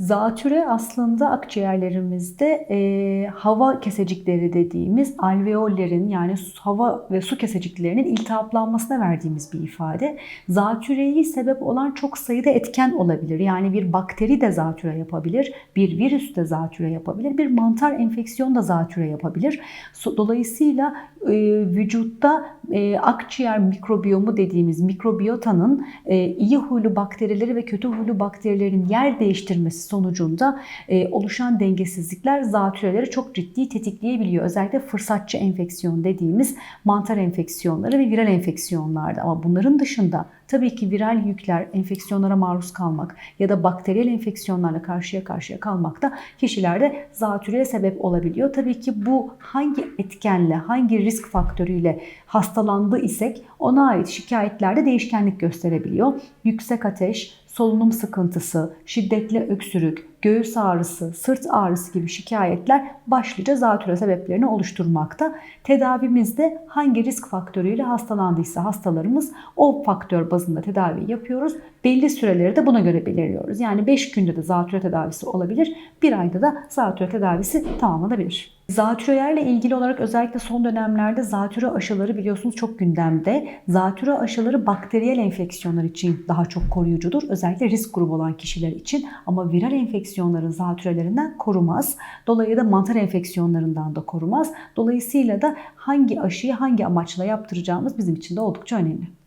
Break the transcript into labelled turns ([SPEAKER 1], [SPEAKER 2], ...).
[SPEAKER 1] Zatüre aslında akciğerlerimizde e, hava kesecikleri dediğimiz alveollerin yani hava ve su keseciklerinin iltihaplanmasına verdiğimiz bir ifade. Zatüreyi sebep olan çok sayıda etken olabilir. Yani bir bakteri de zatüre yapabilir, bir virüs de zatüre yapabilir, bir mantar enfeksiyon da zatüre yapabilir. Dolayısıyla e, vücutta e, akciğer mikrobiyomu dediğimiz mikrobiyotanın e, iyi huylu bakterileri ve kötü huylu bakterilerin yer değiştirmesi sonucunda e, oluşan dengesizlikler zatüreleri çok ciddi tetikleyebiliyor. Özellikle fırsatçı enfeksiyon dediğimiz mantar enfeksiyonları ve viral enfeksiyonlarda. Ama bunların dışında tabii ki viral yükler, enfeksiyonlara maruz kalmak ya da bakteriyel enfeksiyonlarla karşıya karşıya kalmak da kişilerde zatürreye sebep olabiliyor. Tabii ki bu hangi etkenle, hangi risk faktörüyle hastalandı isek ona ait şikayetlerde değişkenlik gösterebiliyor. Yüksek ateş, solunum sıkıntısı, şiddetli öksürük, göğüs ağrısı, sırt ağrısı gibi şikayetler başlıca zatürre sebeplerini oluşturmakta. Tedavimizde hangi risk faktörüyle hastalandıysa hastalarımız o faktör bazında tedavi yapıyoruz. Belli süreleri de buna göre belirliyoruz. Yani 5 günde de zatürre tedavisi olabilir, 1 ayda da zatürre tedavisi tamamlanabilir. Zatürrelerle ilgili olarak özellikle son dönemlerde zatürre aşıları biliyorsunuz çok gündemde. Zatürre aşıları bakteriyel enfeksiyonlar için daha çok koruyucudur. Özellikle risk grubu olan kişiler için ama viral enfeksiyonların zatürrelerinden korumaz. Dolayısıyla da mantar enfeksiyonlarından da korumaz. Dolayısıyla da hangi aşıyı hangi amaçla yaptıracağımız bizim için de oldukça önemli.